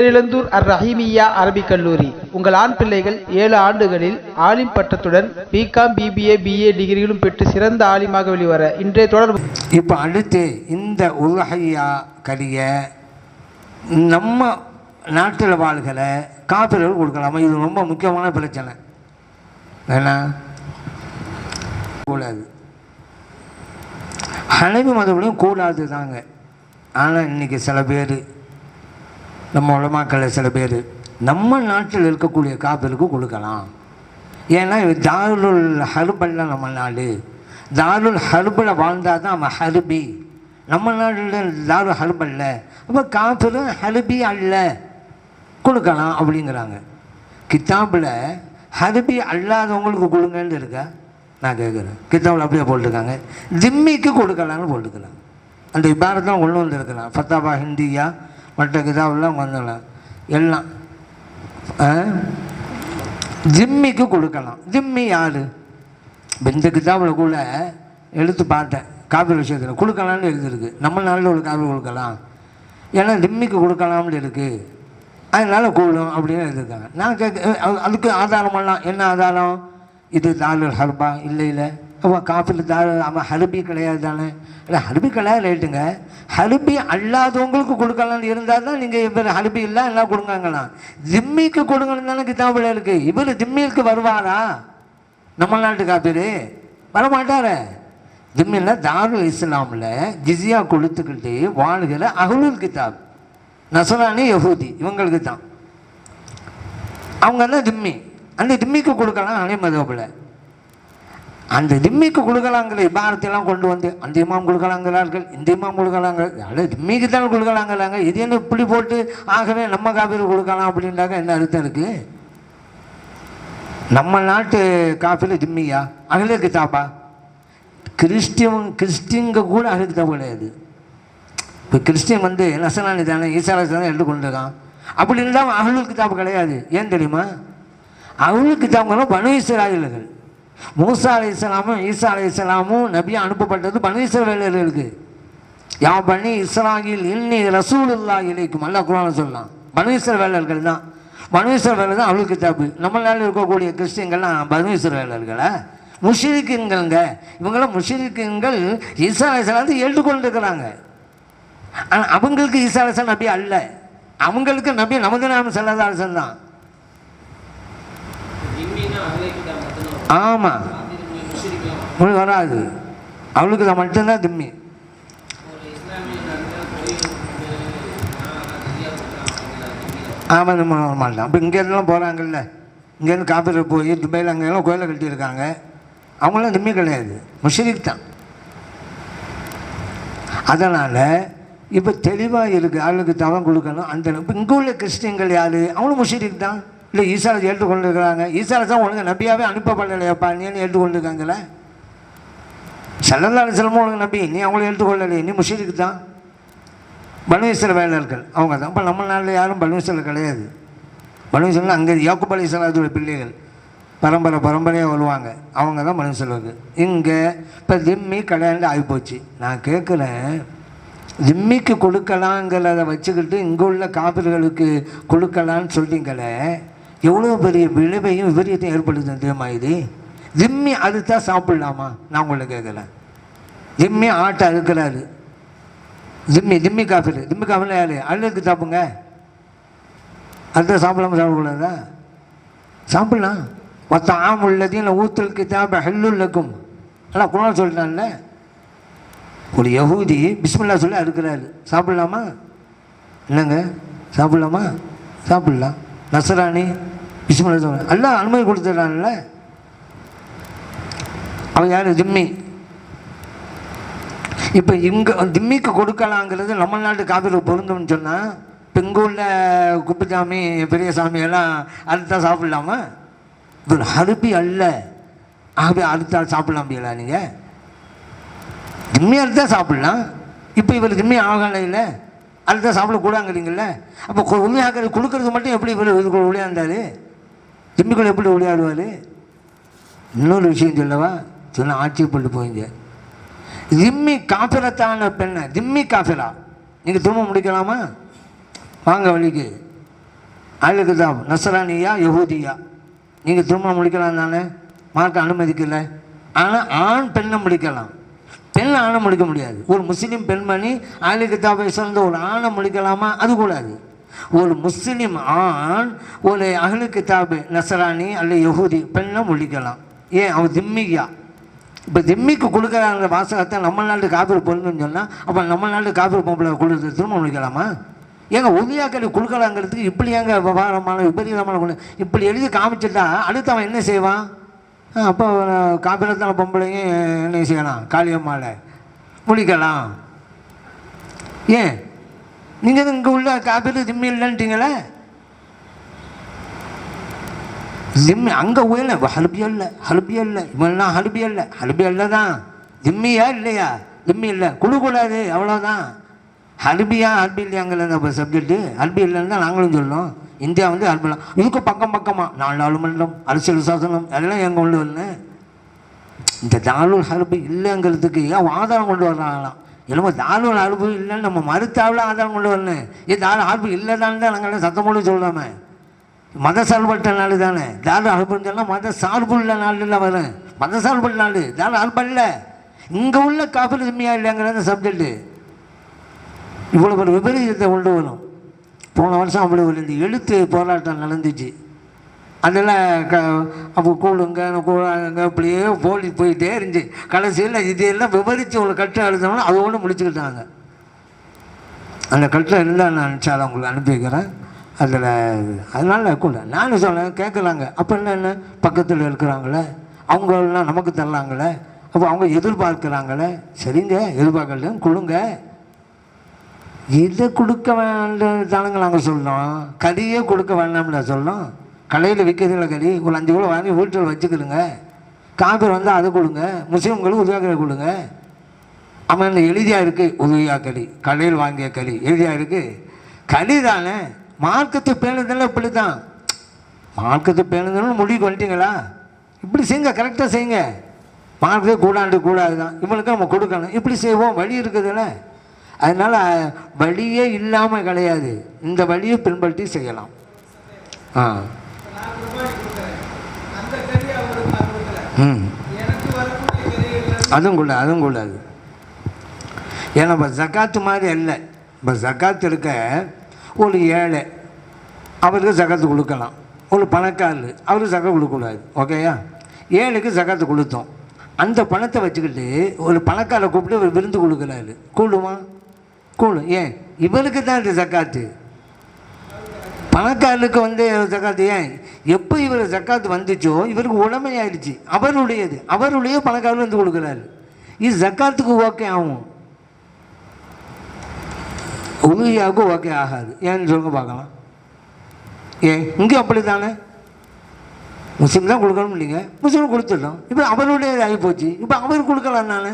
பேரிழந்தூர் அர் ரஹீமியா அரபிக் கல்லூரி. உங்கள் ஆண் பிள்ளைகள் ஏழு ஆண்டுகளில் ஆலிம் பட்டத்துடன் பிகாம் பிபிஏ பிஏ டிகிரிகளும் பெற்று சிறந்த ஆலிமாக வெளிவர இன்றைய தொடர்பு இப்போ அடுத்து இந்த உலகையா கரிய நம்ம நாட்டில் வாழ்கிற காப்பிர்கள் கொடுக்கலாமா? இது ரொம்ப முக்கியமான பிரச்சனை. ஏன்னா கூடாது. ஹனவி மதபடியும் கூடாது தாங்க ஆனால் இன்றைக்கி சில பேர் நம்ம உலமாக்களை சில பேர் நம்ம நாட்டில் இருக்கக்கூடிய காப்பிற்கு கொடுக்கலாம். ஏன்னா தாருல் ஹர்பல்ல நம்ம நாடு. தாருல் ஹர்பில் வாழ்ந்தால் தான் அவன் ஹர்பி. நம்ம நாட்டில் தாருல் ஹர்பல்ல. அப்போ காப்பிரும் ஹர்பி அல்ல. கொடுக்கலாம் அப்படிங்கிறாங்க. கித்தாப்பில் ஹர்பி அல்லாதவங்களுக்கு கொடுங்கன்னு இருக்கா? நான் கேட்குறேன் கித்தாப்பில் அப்படியே போட்டிருக்காங்க. ஜிம்மிக்கு கொடுக்கலான்னு போட்டுக்கிறாங்க அந்த இபாரத்தான் ஒன்று வந்திருக்கலாம் ஃபத்தாபா ஹிந்தியா மற்ற கிதாபெல்லாம் வந்துடலாம் எல்லாம் ஜிம்மிக்கு கொடுக்கலாம். ஜிம்மி யார்? இப்போ இந்த கிதாபில் கூட எடுத்து பார்த்தேன். காப்பி விஷயத்தில் கொடுக்கலாம்னு எழுதிருக்கு நம்ம நாளில் ஒரு காப்பி கொடுக்கலாம். ஏன்னா ஜிம்மிக்கு கொடுக்கலாம்னு இருக்குது அதனால் கூடும் அப்படின்னு எழுதியிருக்காங்க. நான் கேட்க அதுக்கு அதுக்கு ஆதாரமெல்லாம் என்ன ஆதாரம்? இது தாலுல் ஹர்பா இல்லை இல்லை அவன் காஃபில் தாரு அவன் ஹர்பி கிடையாது தானே? இல்லை ஹர்பி கிடையாது ரைட்டுங்க ஹர்பி அல்லாதவங்களுக்கு கொடுக்கலாம்னு இருந்தால் தான் நீங்கள் இவர் ஹர்பி இல்லை எல்லாம் கொடுங்கங்களாம். ஜிம்மிக்கு கொடுங்கன்னு தானே கிதாபில் இருக்குது இவர் ஜிம்மிக்கு வருவாரா? நம்ம நாட்டு காப்பீர். வரமாட்டாரே. ஜிம்மில் தாரு இஸ்லாமில் ஜிஸியா கொடுத்துக்கிட்டு வாழ்கிற அகலுல் கிதாப். நசரானி யஹூதி இவங்களுக்கு தான். அவங்க தான் ஜிம்மி. அந்த ஜிம்மிக்கு கொடுக்கலாம் அலை மதபில் அந்த திம்மிக்கு கொடுக்கலாங்கிற இபாரத்தையெல்லாம் கொண்டு வந்து அந்த இமாம் கொடுக்கலாங்கிறார்கள் இந்த இமாம் கொடுக்கலாங்க அட திம்மிக்கு தான் கொடுக்கலாங்கிறாங்க இது என்ன இப்படி போட்டு ஆகவே நம்ம காப்பீர் கொடுக்கலாம் அப்படின்றாங்க என்ன அர்த்தம் இருக்குது நம்ம நாட்டு காஃபியில் திம்மியா? அகில தாப்பா கிறிஸ்டியன் கிறிஸ்டின்க கூட அகலுக்கு கிதாப் கிடையாது. இப்போ கிறிஸ்டியன் வந்து நசனானி தானே ஈசாலாசி தானே எடுத்து கொண்டிருக்கான் அப்படி இருந்தால் அகலுல் கிதாப் கிடையாது. ஏன் தெரியுமா? அகலுல் தாப்புனா பனு இஸ்ராயல்கள் மூசா அலி இஸ்லாமும் ஈசா அலி இஸ்லாமும் நபியாக அனுப்பப்பட்டது பனு இஸ்ரவேலர்களுக்கு. யா பண்ணி இஸ்ராயில் இன்னி ரசூலுல்லா இலைக்கும் அல்லா குரான் சொல்லலாம் பனு இஸ்ரவேலர்கள் தான். பனு இஸ்ரவேலர் தான் அவளுக்கு தப்பு நம்ம நாளில் இருக்கக்கூடிய கிறிஸ்டியன்கள்லாம் பனு இஸ்ரவேலர்களா? முஷிரிக்குங்கள்ங்க. இவங்களாம் முஷிரிக்குங்கள் ஈசா அலி இஸ்லாத்தை ஏற்றுக்கொண்டிருக்கிறாங்க. ஆனால் அவங்களுக்கு ஈசா அலிசன் நபி அல்ல. அவங்களுக்கு நபி நமது நாம செல்லாத அரசன் தான். ஆமாம் உங்களுக்கு வராது. அவளுக்கு தான் மட்டும்தான் திம்மி. ஆமாம் நம்ம மாட்டான் அப்போ இங்கேருந்துலாம் போகிறாங்கல்ல இங்கேருந்து காப்பீடு போய் துபாயில் அங்கெல்லாம் கோயிலை கட்டியிருக்காங்க. அவங்களாம் திம்மி கிடையாது. முஷரிக் தான். அதனால் இப்போ தெளிவாக இருக்குது ஆளுக்கு தவம் கொடுக்கணும் அந்த இப்போ இங்கே உள்ள கிறிஸ்டியன்கள் யார்? அவங்களும் முஷரிக் தான். இல்லை ஈசாலை ஏற்றுக்கொண்டு இருக்கிறாங்க ஈசாலை தான் ஒழுங்கு நம்பியாகவே அனுப்பப்படலையாப்பா நீன்னு ஏற்றுக்கொண்டு இருக்காங்களே சல்லல்லா அலிஸ்லமும் உனக்கு நபி நீ அவங்கள ஏற்றுக்கொள்ளலையே நீ முஷரிக் தான். பனுவீஸ்வர வேலர்கள் அவங்க தான். இப்போ நம்ம நாட்டில் யாரும் பனுவீஸ்வரர் கிடையாது. பனுவீஸ்வரன் அங்கே யாக்குப் அலி பிள்ளைகள் பரம்பரை பரம்பரையாக வருவாங்க. அவங்க தான் மனுஷர்களுக்கு இங்கே இப்போ திம்மி கல்யாண்டு ஆகிப்போச்சு நான் கேட்குறேன் திம்மிக்கு கொடுக்கலாங்கிறத வச்சுக்கிட்டு இங்கே உள்ள காப்பீர்களுக்கு கொடுக்கலான்னு சொல்றீங்களே எவ்வளோ பெரிய விளைவையும் விபரீதத்தையும் ஏற்படுத்தும் தெரியுமா இது? ஜிம்மி அறுத்தா சாப்பிட்லாமா? நான் உங்களை கேட்குறேன் ஜிம்மி ஆட்டை அறுக்கிறாரு. Jimmy Jimmy Kafil Jimmy Kafil யார்? அழுக்கு சாப்பிடுங்க. அடுத்த சாப்பிடாம சாப்பிடக்கூடாதா? சாப்பிடலாம். மொத்த ஆம் உள்ளதையும் ஊத்தல் கிதாப ஹெல்லுல்லக்கும் எல்லாம் குணம் சொல்லிட்டான்ல ஒரு யகூதி பிஸ்மில்லா சொல்லி அறுக்கிறாரு. சாப்பிடலாமா? என்னங்க? சாப்பிடலாமா? சாப்பிடலாம். நசராணி பிஸ்மில்லா சொல்ல எல்லாம் அனுமதி கொடுத்துட்றான்ல அவன் யார்? ஜிம்மி. இப்போ இங்கே திம்மிக்கு கொடுக்கலாங்கிறது நம்ம நாட்டு காப்பீடு பொருந்தும்னு சொன்னால் இப்போ இங்கே உள்ள குப்புசாமி பெரியசாமி எல்லாம் அறுத்தா சாப்பிடலாமா? இவர் அறுப்பி அல்ல. ஆகவே அறுத்தா சாப்பிடலாம் முடியல நீங்கள் திம்மி அறுத்தா சாப்பிடலாம். இப்போ இவர் திம்மி ஆகலை இல்லை. அறுத்தா சாப்பிடக்கூடாங்கிறீங்கள அப்போ உண்மையாக கொடுக்கறது மட்டும் எப்படி இவர் உண்மையாக இருந்தார்? திம்மிக்குள்ள எப்படி விளையாடுவார்? இன்னொரு விஷயம் சொல்லவா? சொன்ன ஆட்சியப்பட்டு போயிங்க திம்மி காஃபிலத்தான பெண்ணை திம்மி காஃபிலா நீங்கள் திரும்ப முடிக்கலாமா? வாங்க வழிக்கு. ஆளுக்கு தான். நசரானியா யகூதியா. நீங்கள் திரும்ப முடிக்கலாம் தானே? மார்க்க அனுமதிக்கலை. ஆனால் ஆண் பெண்ணை முடிக்கலாம். பெண் ஆணை முடிக்க முடியாது. ஒரு முஸ்லீம் பெண்மணி ஆளு கிதாபை சேர்ந்த ஒரு ஆணை முடிக்கலாமா? அது கூடாது. ஒரு முஸ்லீம் ஆண் ஒரு அகலு கிதாபு நசராணி அல்ல யகுதி பெண்ணை முடிக்கலாம் ஏன்? அவன் திம்மியா. இப்போ திம்மிக்கு கொடுக்குறாங்க வாசகத்தை நம்ம நாட்டு காப்பீடு பொருள்னு சொன்னால் அப்போ நம்ம நாட்டு காப்பீடு பொம்பளை கொடுத்து திரும்ப முடிக்கலாமா ஏங்க உதவியாக்களி கொடுக்கலாங்கிறதுக்கு இப்படி ஏங்க விவகாரமான விபரீதமான குணம் இப்படி எழுதி காமிச்சிட்டா அடுத்து அவன் என்ன செய்வான்? அப்போ காப்பீடத்தான பொம்பளையும் என்ன செய்யலாம்? காளியம்மாவில் முடிக்கலாம் ஏன்? நீங்கள் இங்கே உள்ள காப்பீடு ஜிம்மி இல்லைன்ட்டீங்களே ஜிம்மி அங்கே உயல ஹல்பியா இல்லை ஹல்பியா இல்லை இவன்லாம் ஹல்பியா இல்லை ஹல்பியா இல்லை தான் ஜிம்மியா இல்லையா? ஜிம்மி இல்லை கொடுக்கூடாது அவ்வளோதான் ஹல்பியா ஹல்பி இல்லையாங்கல்ல நம்ம சப்ஜெக்ட்டு ஹல்பி இல்லைன்னு தான் நாங்களும் சொல்லணும் இந்தியா வந்து ஹல்பிலாம் இதுக்கு பக்கம் பக்கமாக நாலு நாலு மண்டலம் அரசியல் சாசனம் அதெல்லாம் எங்கள் உள்ள இந்த தாலுல் ஹர்பு இல்லைங்கிறதுக்கு ஏன் ஆதாரம் கொண்டு வர்றாங்களாம்? என்னமோ தாலுல் ஹர்பு இல்லைன்னு நம்ம மறுத்தாவில் ஆதாரம் கொண்டு வரணும். ஏ தாழ் ஹர்பு இல்லைதான்னு தான் நாங்கள் சத்தம் போட்டு சொல்லாமல் மத சார்பட்ட நாள் தானே. தாழ் ஹர்புன்னு சொன்னால் மத சார்புள்ள நாடுல வரும். மத சார்பட்ட நாள். தாழ் ஹர்பு இல்லை இங்கே உள்ள காஃபில் கம்மியாக இல்லைங்கிறது சப்ஜெக்ட்டு இவ்வளோ ஒரு விபரீதத்தை கொண்டு வரும். போன வருஷம் அவ்வளோ ஒரு இந்த எழுத்து போராட்டம் நடந்துச்சு. அதில் க அப்போ கூழுங்க கூழாங்க அப்படியே போலி போயிட்டே இருந்துச்சு. கடைசியில் இதையெல்லாம் விவரித்து ஒரு கட்டு எழுதணும்னா அதோடு முடிச்சுக்கிட்டாங்க. அந்த கட்டில் இருந்தால் நான் அனுப்பிச்சாலும் உங்களுக்கு அனுப்பி வைக்கிறேன். அதில் அதனால கூட நானும் சொன்னேன் கேட்குறாங்க அப்போ என்ன என்ன? பக்கத்தில் இருக்கிறாங்களே. அவங்களெல்லாம் நமக்கு தரலாங்களே அப்போ அவங்க எதிர்பார்க்குறாங்களே. சரிங்க எதிர்பார்க்கல கொடுங்க. இதை கொடுக்க வேண்டாங்க நாங்கள் சொல்கிறோம் கறியே கொடுக்க வேண்டாம்ல சொல்கிறோம் கடையில் விற்கிறதுல கறி ஒரு அஞ்சு கிலோ வாங்கி வீட்டில் வச்சுக்கிடுங்க. காக்கர் வந்தால் அதை கொடுங்க. முஸ்லீம்களுக்கு உதவியாக கொடுங்க. அவன் எளிதியாக இருக்குது உதவியா களி கடையில் வாங்கிய களி எழுதியாக இருக்குது களி தானே. மார்க்கத்து பேணுதெல்லாம் இப்படி தான் மார்க்கத்து பேணுதல்னு முடிவு பண்ணிட்டீங்களா? இப்படி செய்யுங்க கரெக்டாக செய்யுங்க. மார்க்கத்தை கூடாண்டு கூடாது தான் இவனுக்கு நம்ம கொடுக்கணும். இப்படி செய்வோம். வழி இருக்குதுல்ல. அதனால் வழியே இல்லாமல் கிடையாது. இந்த வழியை பின்பற்றி செய்யலாம். ஆ. ம். அதுவும் கூடாது அதுவும் கூடாது ஏன்னா இப்போ ஜக்காத்து மாதிரி இல்லை இப்போ ஜக்காத்து இருக்க ஒரு ஏழை அவருக்கு ஜக்காத்து கொடுக்கலாம். ஒரு பணக்காரர் அவருக்கு ஜக்கா கொடுக்கக்கூடாது. ஓகேயா ஏழைக்கு ஜக்காத்து கொடுத்தோம். அந்த பணத்தை வச்சுக்கிட்டு ஒரு பணக்காரரை கூப்பிட்டு ஒரு விருந்து கொடுக்குறாரு. கூடுமா? கூடும் ஏன்? இவருக்கு தான் இது ஜக்காத்து. பணக்காரருக்கு வந்து ஜக்காத்து ஏன்? எப்போ இவர் ஜக்காத்து வந்துச்சோ இவருக்கு உடமையாயிடுச்சு அவருடையது. அவருடைய பணக்காரர் வந்து கொடுக்குறாரு. இது ஜக்காத்துக்கு ஓகே ஆகும். உதவியாவுக்கு ஓகே ஆகாது. ஏன்னு சொல்லுங்க பார்க்கலாம். ஏன் இங்கே அப்படி தானே முஸ்லீம் தான் கொடுக்கணும் இல்லைங்க. முஸ்லீம் கொடுத்துட்டோம். இப்போ அவருடைய ஆகி போச்சு இப்போ அவர் கொடுக்கலாம் நானே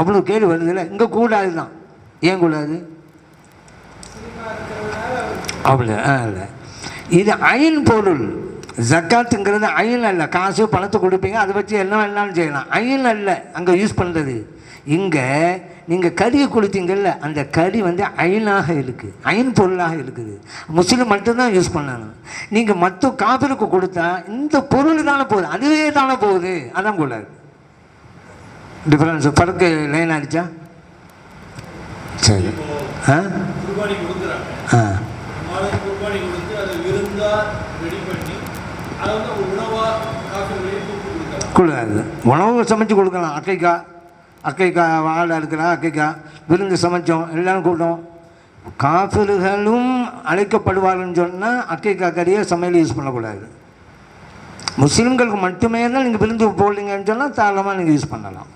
அவ்வளோ கேள்வி வருதுல்ல. இங்கே கூடாது தான். ஏன் கூடாது? அப்படி ஆ இல்லை. இது அயன் பொருள். ஜக்காத்துங்கிறது அயன் அல்ல. காசு பணத்தை கொடுப்பீங்க அதை வச்சு என்ன வேணாலும் செய்யலாம். அயன் அல்ல. அங்கே யூஸ் பண்ணுறது இங்கே நீங்கள் கறியை கொடுத்தீங்கல்ல அந்த கறி வந்து அயனாக இருக்குது அயன் பொருளாக இருக்குது. முஸ்லீம் மட்டும்தான் யூஸ் பண்ணணும். நீங்கள் மற்ற காபிருக்கு கொடுத்தா இந்த பொருள் தானே போகுது. அதுவே தானே போகுது. அதான் கூடாது டிஃப்ரென்ஸ் படக்கு லைன் அடிச்சா சரி. ஆ? ஆ. கூடாது உணவு சமைச்சு கொடுக்கலாம். அக்கைக்கா அக்கைக்கா வாழை இருக்கிறா அக்கைக்கா விருந்து சமைச்சோம் எல்லாரும் கூட்டம் காஃபிர்களும் அழைக்கப்படுவார்கள்னு சொன்னால் அக்கைக்கா கறியை சமையல் யூஸ் பண்ணக்கூடாது. முஸ்லீம்களுக்கு மட்டுமே தான் நீங்கள் விருந்து போடலீங்கன்னு சொன்னால் தாராளமாக நீங்கள் யூஸ் பண்ணலாம்.